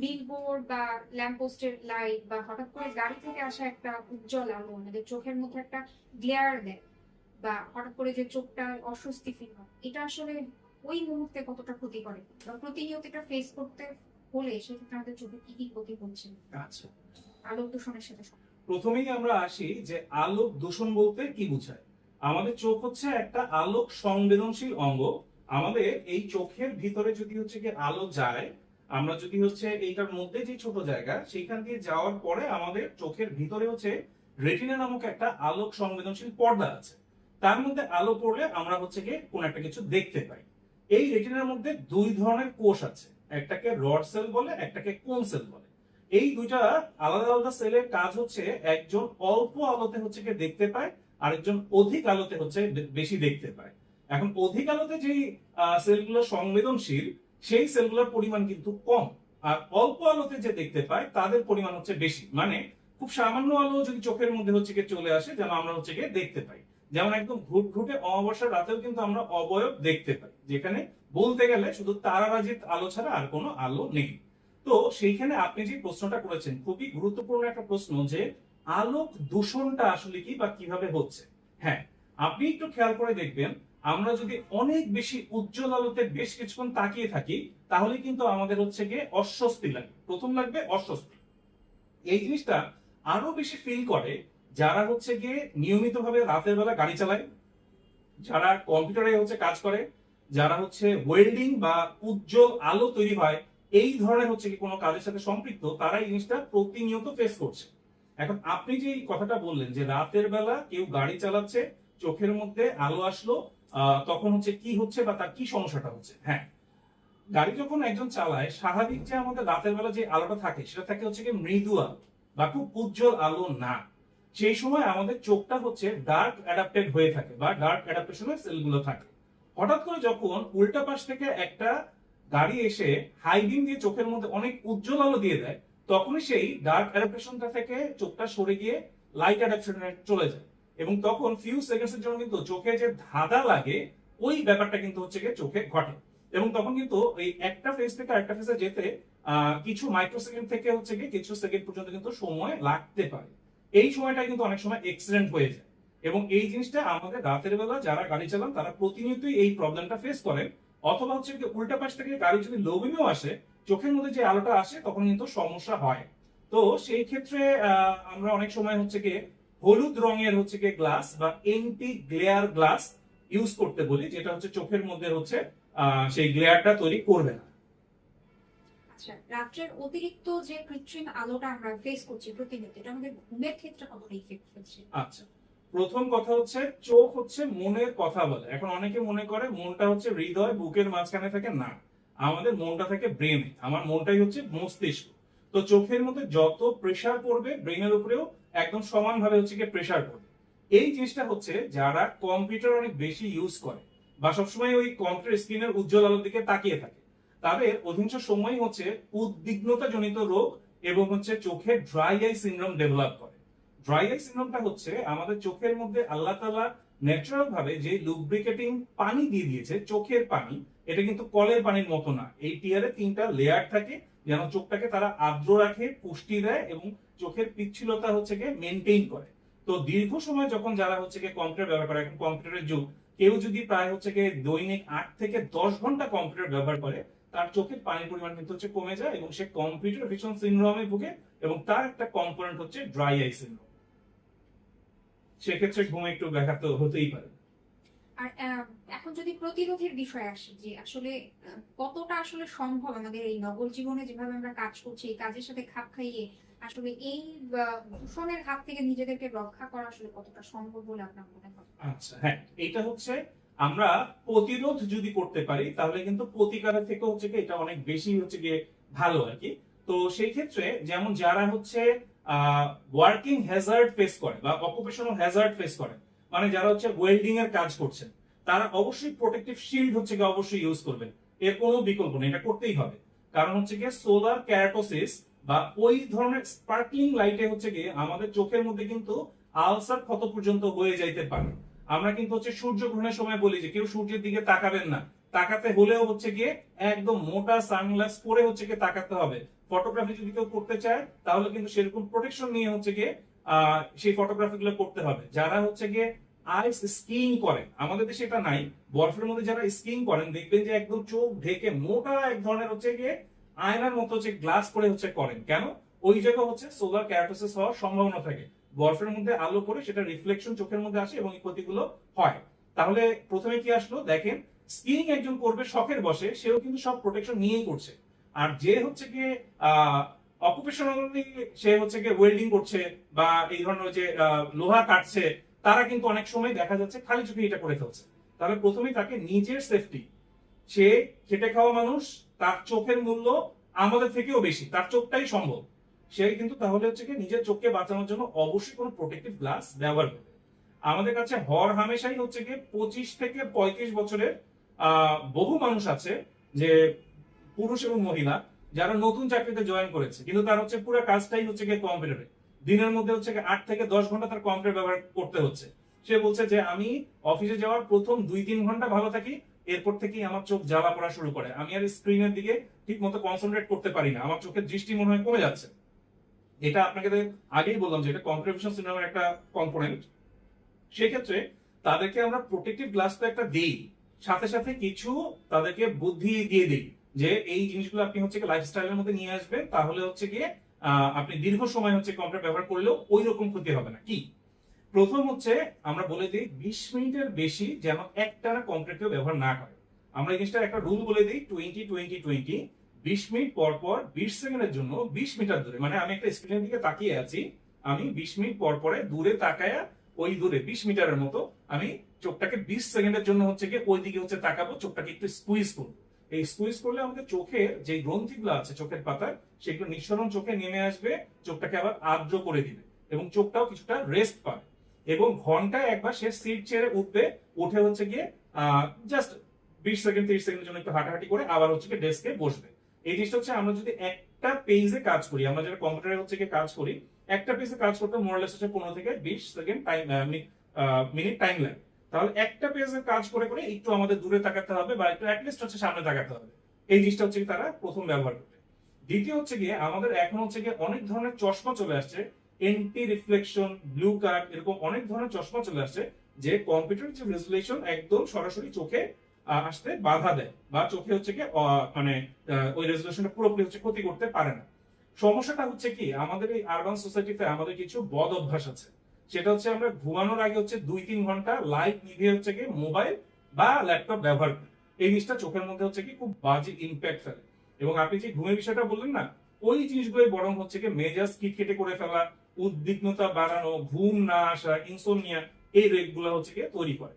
Billboard বা ল্যাম্পপোস্টের light বা হঠাৎ করে গাড়ি থেকে আসা একটা উজ্জ্বল আলো আমাদের চোখের মধ্যে একটা গ্লেয়ার দেয় বা হঠাৎ করে যে চোখটা অস্বস্তি ফিল হয়। এটা আসলে ওই মুহূর্তে কতটা ক্ষতি করে বা প্রতিনিয়ত এটা ফেস করতে হলে সেক্ষেত্রে আমাদের চোখে কি কি ক্ষতি হচ্ছে? আচ্ছা। আলোক দূষণের সাথে। প্রথমেই আমরা আসি যে আলোক দূষণ বলতে কি বোঝায়? আমাদের চোখ হচ্ছে একটা আলোক সংবেদনশীল অঙ্গ। আমাদের এই চোখের ভিতরে যদি হচ্ছে কি আলো যায় আমরা যদি হচ্ছে এইটার মধ্যে যে ছোট জায়গা, সেইখান দিয়ে যাওয়ার পরে আমাদের চোখের ভিতরে হচ্ছে রেটিনা নামক একটা আলোক সংবেদনশীল পর্দা আছে। তার মধ্যে আলো পড়লে আমরা হচ্ছে কি কোন একটা কিছু দেখতে পাই। এই রেটিনার মধ্যে দুই ধরনের কোষ আছে, একটাকে রড সেল বলে, একটাকে কোন সেল বলে। এই দুইটা আলাদা আলাদা সেলের কাজ হচ্ছে একজন অল্প আলোতে হচ্ছে কি দেখতে পায়, আরেকজন অধিক আলোতে হচ্ছে বেশি দেখতে পায়। এখন অধিক আলোতে যেই সেলগুলো সংবেদনশীল সেই সেলগুলোর পরিমাণ কিন্তু কম। আর অল্প আলোতে যে দেখতে পায় তাদের পরিমাণ হচ্ছে বেশি। মানে খুব সামান্য আলো যদি চোখের মধ্যে হচ্ছে গিয়ে চলে আসে, যেন আমরা হচ্ছে গিয়ে দেখতে পাই। যেমন একদম ঘুট ঘুটে অমাবস্যার রাতেও কিন্তু আমরা অবয়ব দেখতে পাই, যেখানে বলতে গেলে শুধু তারারাজিত আলো ছাড়া আর কোনো আলো নেই। তো সেইখানে আপনি যে প্রশ্নটা করেছেন, খুবই গুরুত্বপূর্ণ একটা প্রশ্ন যে আলোক দূষণটা আসলে কি বা কীভাবে হচ্ছে? হ্যাঁ আপনি একটু খেয়াল করে দেখবেন আমরা যদি অনেক বেশি উজ্জ্বল আলোতে বেশ কিছুক্ষণ তাকিয়ে থাকি, তাহলে কিন্তু আমাদের হচ্ছে গিয়ে অস্বস্তি লাগে। প্রথম লাগবে অস্বস্তি। এই জিনিসটা আরও বেশি ফিল করে যারা হচ্ছে গিয়ে নিয়মিতভাবে রাতের বেলা গাড়ি চালায়, যারা কম্পিউটারে হচ্ছে কাজ করে, যারা হচ্ছে ওয়েল্ডিং বা উজ্জ্বল আলো তৈরি হয়, এই ধরনের হচ্ছে কি কোনো কাজের সাথে সম্পৃক্ত, তারা এই জিনিসটা প্রতিনিয়ত ফেস করছে। এখন আপনি যে কথাটা বললেন যে রাতের বেলা কেউ গাড়ি চালাচ্ছে, চোখের মধ্যে আলো আসলো তখন হচ্ছে কি হচ্ছে বা তার কি সমস্যাটা হচ্ছে? হ্যাঁ। গাড়ি যখন একজন চালায়, স্বাভাবিক যে আমাদের রাতের বেলা যে আলোটা থাকে, সেটা থাকে হচ্ছে কি মৃদু আলো বা খুব উজ্জ্বল আলো না। সেই সময় আমাদের চোখটা হচ্ছে ডার্ক অ্যাডাপ্টেড হয়ে থাকে বা ডার্ক অ্যাডাপ্টেশনের সেলগুলো থাকে। হঠাৎ করে যখন উল্টা পাশ থেকে একটা গাড়ি এসে হাই দিয়ে চোখের মধ্যে অনেক উজ্জ্বল আলো দিয়ে দেয়, তখনই সেই ডার্ক অ্যাডাপ্টেশনটা থেকে চোখটা সরে গিয়ে লাইট অ্যাডাপ্টেশনে চলে যায়। এবং তখন ফিউ সেকেন্ডস এর জন্য কিন্তু চোখে যে ধাঁধা লাগে, ওই ব্যাপারটা কিন্তু হচ্ছে গিয়ে চোখে ঘটে। এবং তখন কিন্তু এই একটা ফেজ থেকে আরেকটা ফেজে যেতে কিছু মাইক্রো সেকেন্ড থেকে হচ্ছে গিয়ে কিছু সেকেন্ড পর্যন্ত কিন্তু সময় লাগতে পারে। এই সময়টা কিন্তু অনেক সময় এক্সিডেন্ট হয়ে যায়। এবং এই জিনিসটা আমাদের রাতের বেলা যারা গাড়ি চালান, তারা প্রতিনিয়তই এই প্রবলেমটা ফেস করেন। অথবা হচ্ছে কি উল্টা পাশ থেকে গাড়ি যদি লোবিমেও আসে, চোখের মধ্যে যে আলোটা আসে, তখন কিন্তু সমস্যা হয়। তো সেই ক্ষেত্রে আমরা অনেক সময় হচ্ছে কি হলুদ রঙের হচ্ছে কি গ্লাস বা এন্টি গ্লেয়ার গ্লাস ইউজ করতে বলি যেটা হচ্ছে চোখের মধ্যে হচ্ছে সেই গ্লেয়ারটা তৈরি করবে না। আচ্ছা রাত্রের অতিরিক্ত যে কৃত্রিম আলোটা আমরা ফেস করছি প্রতিনিয়ত এটা আমাদের ঘুমের ক্ষেত্রে কতটা ইফেক্ট আচ্ছা প্রথম কথা হচ্ছে চোখ হচ্ছে মনের কথা বলে। এখন অনেকে মনে করে মনটা হচ্ছে হৃদয় বুকের মাঝখানে থাকে না। আমাদের মনটা থাকে ব্রেনে আমার মনটাই হচ্ছে মস্তিষ্ক। তো চোখের মধ্যে যত প্রেসার পড়বে ব্রেনের উপরেও একদম সমানভাবে হচ্ছে কি প্রেসার পড়বে এই জিনিসটা হচ্ছে যারা কম্পিউটার অনেক বেশি ইউজ করে বা সবসময় ওই কম্পিউটার স্ক্রিনের উজ্জ্বল আলোর দিকে তাকিয়ে থাকে, তাদের অধিকাংশ সময় হচ্ছে উদ্বিগ্নতা জনিত রোগ এবং হচ্ছে চোখের ড্রাই আই সিনড্রোম ডেভেলপ করে। ড্রাই আই সিনড্রোমটা হচ্ছে আমাদের চোখের মধ্যে আল্লাহ তাআলা ন্যাচারাল ভাবে যে লুব্রিকেটিং পানি দিয়ে দিয়েছে, চোখের পানি, এটা কিন্তু কলের পানির মতো না। এই টিয়ারে তিনটা লেয়ার থাকে যেন চোখটাকে তারা আর্দ্র রাখে, পুষ্টি দেয় এবং চোখের পিচ্ছিলতা হচ্ছে গিয়ে মেনটেন করে। তো দীর্ঘ সময় যখন যারা হচ্ছে গিয়ে কম্পিউটার ব্যবহার করে, এখন কম্পিউটারের যুগ, কেউ যদি প্রায় হচ্ছে গিয়ে দৈনিক আট থেকে দশ ঘণ্টা কম্পিউটার ব্যবহার করে, তার চোখের পানির পরিমাণ কিন্তু হচ্ছে কমে যায় এবং সে কম্পিউটার ভিশন সিনড্রোমে ভুগে এবং তার একটা কম্পোনেন্ট হচ্ছে ড্রাই আই সিনড্রোম সেক্ষেত্রে ঘুম একটু ব্যাঘাত হতেই পারে। আর এখন যদি প্রতিরোধের বিষয় আসে, যে আসলে কতটা আসলে সম্ভব আমাদের এই নগর জীবনে যেভাবে আমরা কাজ করছি, এই কাজের সাথে খাপ খাইয়ে আসলে এই দূষণের হাত থেকে নিজেদেরকে রক্ষা করা আসলে কতটা সম্ভব বলে আপনার মনে হয়? আচ্ছা হ্যাঁ এটা হচ্ছে আমরা প্রতিরোধ যদি করতে পারি, তাহলে কিন্তু প্রতিকারের থেকে হচ্ছে কি, এটা অনেক বেশি হচ্ছে গিয়ে ভালো আর কি। তো সেই ক্ষেত্রে যেমন যারা হচ্ছে ওয়ার্কিং হ্যাজার্ড ফেস করে বা অকুপেশনাল হ্যাজার্ড ফেস করে মানে যারা হচ্ছে ওয়েল্ডিং এর কাজ করছেন তারা অবশ্যই প্রোটেক্টিভ শিল্ড হচ্ছে গিয়ে অবশ্যই ইউজ করবেন। এর কোনো বিকল্প নেই, এটা করতেই হবে। কারণ হচ্ছে গিয়ে সোলার ক্যারাটোসিস বা ওই ধরনের স্পার্কলিং লাইটে হচ্ছে গিয়ে আমাদের চোখের মধ্যে কিন্তু আলসার ক্ষত পর্যন্ত হয়ে যাইতে পারে। আমরা কিন্তু হচ্ছে সূর্য গ্রহণের সময় বলি যে কেউ সূর্যের দিকে তাকাবেন না। তাকাতে হলেও হচ্ছে গিয়ে একদম মোটা সানগ্লাস পরে হচ্ছে গিয়ে তাকাতে হবে। ফটোগ্রাফি যদি কেউ করতে চায়, তাহলে কিন্তু সেরকম প্রোটেকশন নিয়ে হচ্ছে গিয়ে সেই ফটোগ্রাফি গুলো করতে হবে। যারা হচ্ছে গিয়ে আইস স্কিং করেন। আমাদের দেশে এটা নাই। বরফের মধ্যে যারা স্কিং করেন, দেখবেন যে একদম চোখ ঢেকে মোটা এক ধরনের হচ্ছে গিয়ে আয়নার মতো হচ্ছে গ্লাস পরে হচ্ছে করেন। কেন? ওই জায়গা হচ্ছে সোলার ক্যারাটোসিস হওয়ার সম্ভাবনা থাকে। বরফের মধ্যে আলো পড়ে সেটা রিফ্লেকশন চোখের মধ্যে আসে এবং এই ক্ষতিগুলো হয়। তাহলে প্রথমে কি আসলো? দেখেন স্কিং একজন করবে শখের বসে, সেও কিন্তু সব প্রোটেকশন নিয়েই করছে। আর যে হচ্ছে গিয়ে অকুপেশনালি সে হচ্ছে গিয়ে ওয়েল্ডিং করছে বা এই ধরনের যে লোহা কাটছে তারা কিন্তু অনেক সময় দেখা যাচ্ছে খালি চোখে এটা করে ফেলছে। তাহলে প্রথমেই তাকে নিজের সেফটি সে খেটে খাওয়া মানুষ, তার চোখের মূল্য আমাদের থেকেও বেশি, তার চোখটাই সম্ভব। সে কিন্তু তাহলে হচ্ছে কি নিজের চোখকে বাঁচানোর জন্য অবশ্যই কোনো প্রোটেক্টিভ গ্লাস ব্যবহার করবে। আমাদের কাছে হর হামেশাই হচ্ছে কি পঁচিশ থেকে পঁয়ত্রিশ বছরের বহু মানুষ আছে যে পুরুষ এবং মহিলা, যারা নতুন চাকরিতে জয়েন করেছে, কিন্তু তার হচ্ছে পুরো কাজটাই হচ্ছে গিয়ে কম্পিউটারে দিনের মধ্যে হচ্ছে আট থেকে দশ ঘণ্টা তার কম্পিউটার ব্যবহার করতে হচ্ছে। সে বলছে যে, আমি অফিসে যাওয়ার প্রথম দুই তিন ঘণ্টা ভালো থাকি, এরপর থেকেই আমার চোখ জ্বালা পড়া শুরু করে। আমি আর স্ক্রিনের দিকে ঠিক মতো কনসেন্ট্রেট করতে পারি না। আমার চোখের দৃষ্টি মনে হয় কমে যাচ্ছে। এটা আপনাকে আগেই বললাম যে, এটা কম্পিউটেশন সিনেমার একটা কম্পোনেন্ট সেক্ষেত্রে তাদেরকে আমরা প্রোটেক্টিভ গ্লাস তো একটা দিই। সাথে সাথে কিছু তাদেরকে বুদ্ধি দিয়ে দিই যে, এই জিনিসগুলো আপনি হচ্ছে লাইফস্টাইলের মধ্যে নিয়ে আসবেন, তাহলে হচ্ছে গিয়ে আপনি দীর্ঘ সময় হচ্ছে কম্পিউটার ব্যবহার করলেও ওই রকম ক্ষতি হবে না। কি? প্রথম হচ্ছে আমরা বলে দিই বিশ মিনিটের বেশি যেন একটানা কম্পিউটার কেউ ব্যবহার না করে। আমরা এই জিনিসটার একটা রুল বলে দিই টোয়েন্টি টোয়েন্টি টোয়েন্টি বিশ মিনিট পর পর বিশ সেকেন্ডের জন্য বিশ মিটার দূরে মানে আমি একটা স্ক্রিনের দিকে তাকিয়ে আছি, আমি বিশ মিনিট পর পরে দূরে তাকায়া ওই দূরে বিশ মিটারের মতো আমি চোখটাকে বিশ সেকেন্ডের জন্য হচ্ছে গিয়ে ওই দিকে হচ্ছে তাকাবো, চোখটাকে একটু স্কুইজ করব। এই স্কুইজ করলে আমাদের চোখের যে গ্রন্থিগুলো আছে চোখের পাতায়, সেগুলো নিঃসরণ চোখে নেমে আসবে, চোখটাকে আবার আর্দ্র করে দিবে এবং চোখটাও কিছুটা রেস্ট পাবে। এবং ঘন্টায় একবার সে সিট ছেড়ে উঠবে, উঠে হচ্ছে গিয়ে জাস্ট বিশ সেকেন্ড তিরিশ সেকেন্ডের জন্য একটু হাঁটাহাঁটি করে আবার হচ্ছে গিয়ে ডেস্কে বসবে। এই জিনিসটা হচ্ছে আমরা যদি একটা পেজে কাজ করি, আমরা যেটা কম্পিউটারে হচ্ছে গিয়ে কাজ করি, একটা পেজে কাজ করতে মোরালেস হচ্ছে পনেরো থেকে বিশ সেকেন্ড টাইম মিনিট টাইম লাগে তাহলে একটা পেজে কাজ করে করে একটু আমাদের দূরে তাকাতে হবে বা একটু অ্যাটলিস্ট হচ্ছে সামনে তাকাতে হবে। এই জিনিসটা হচ্ছে তারা প্রথম ব্যবহার করবে। দ্বিতীয় হচ্ছে গিয়ে আমাদের এখন হচ্ছে গিয়ে অনেক ধরনের চশমা চলে আসছে। এন্টি রিফ্লেকশন ব্লু কার্ড এরকম অনেক ধরনের চশমা চলে আসছে যে কম্পিউটার যে রেজুলেশন একদম সরাসরি চোখে আসতে বাধা দেয় বা চোখে হচ্ছে কি মানে ওই রেজুলেশনটা পুরোপুরি হচ্ছে ক্ষতি করতে পারে না। সমস্যাটা হচ্ছে কি, আমাদের এই আরবান সোসাইটিতে আমাদের কিছু বদ অভ্যাস আছে। সেটা হচ্ছে আমরা ঘুমানোর আগে হচ্ছে দুই তিন ঘণ্টা লাইট নিভিয়ে হচ্ছে কি মোবাইল বা ল্যাপটপ ব্যবহার করি। এই জিনিসটা চোখের মধ্যে হচ্ছে কি খুব বাজে ইম্প্যাক্ট ফেলে। এবং আপনি যে ঘুমের বিষয়টা বললেন না, ওই জিনিসগুলোই বরং হচ্ছে কি মেজাজ কিটকেটে করে ফেলা, উদ্বিগ্নতা বাড়ানো, ঘুম না আসা ইনসোমনিয়া এই রেটগুলো হচ্ছে কি তৈরি করে।